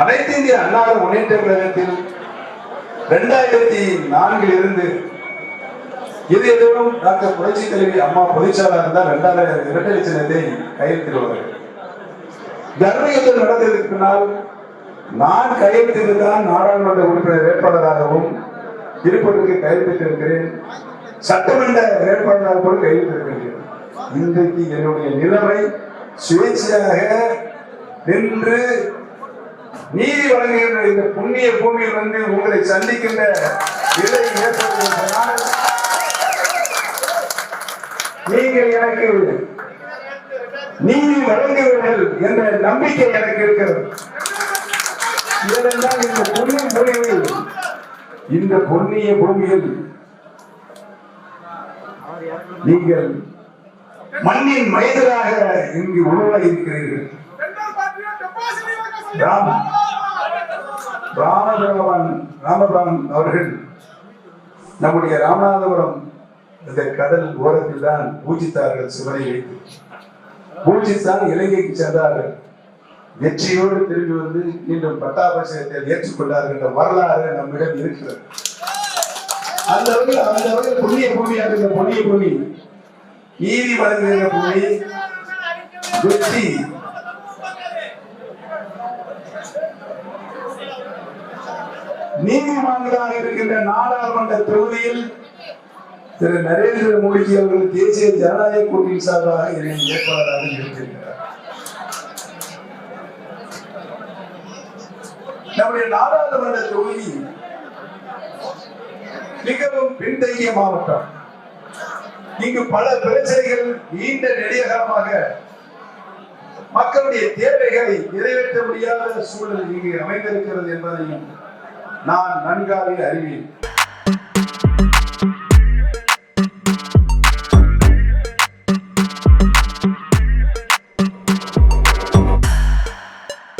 அனைத்து இந்திய அண்ணா முன்னேற்ற கழகத்தில் இரண்டாயிரத்தி நான்கில் இருந்து இது எதுவும் டாக்டர் புரட்சி தலைவி அம்மா பொதுச்சாளர் இருந்தால் இரண்டாயிரம் இரட்டை லட்சத்தை கையெழுத்திடுவார்கள். தர்ம யுத்தம் நடந்ததற்கு பின்னால் நான் கையெழுத்திட்டுதான் நாடாளுமன்ற உறுப்பினர் வேட்பாளராகவும் இருப்பதற்கு கையெழுத்திட்டிருக்கிறேன் சட்டமன்ற வேட்பாளராக கூட கையெழுத்திருக்கிறேன் இன்றைக்கு என்னுடைய நிலைமை சுயேட்சையாக நின்று நீதி வழங்குகின்ற இந்த புண்ணிய பூமியில் வந்து உங்களை சந்திக்கின்ற நிலை ஏற்படுவதனால் நீங்கள் எனக்கு நீதி வழங்குவீர்கள் என்ற நம்பிக்கை எனக்கு இருக்கிறது. ஏனென்றால் இந்த புண்ணிய பூமியில் இந்த புண்ணிய பூமியில் நீங்கள் மண்ணின் மைதராக இங்கு உருவாகி இருக்கிறீர்கள் ராம் ராமபிரமன் ராமபிராமன் அவர்கள் நம்முடைய ராமநாதபுரம் இந்த கடல் ஓரத்தில் தான் பூஜித்தார்கள் சிவனை வைத்து பூஜித்தான் இலங்கைக்கு சென்றார்கள். வெற்றியோடு திரும்பி வந்து மீண்டும் பட்டாபிஷேகத்தை ஏற்றுக்கொண்டார்கள் என்ற வரலாறு நம்மிடம் இருக்கிறது. அந்த வகையில் அந்த வகையில் புண்ணிய பூமி அந்த புண்ணிய பூமி. நீதி வழங்குகிற பூமி. வெற்றி. நீதிமன்றமாக இருக்கின்ற நாடாளுமன்ற தொகுதியில் திரு நரேந்திர மோடிஜி அவர்கள் தேசிய ஜனநாயக கூட்டணி சார்பாக என்னை வேட்பாளராக இருக்கின்றார். நம்முடைய நாடாளுமன்ற தொகுதி மிகவும் பின்தங்கிய மாவட்டம். இங்கு பல பிரச்சனைகள் நீண்ட நெடியகரமாக மக்களுடைய தேவைகளை நிறைவேற்ற முடியாத சூழல் இங்கு அமைந்திருக்கிறது என்பதையும் நான் நன்காக அறிவேன்.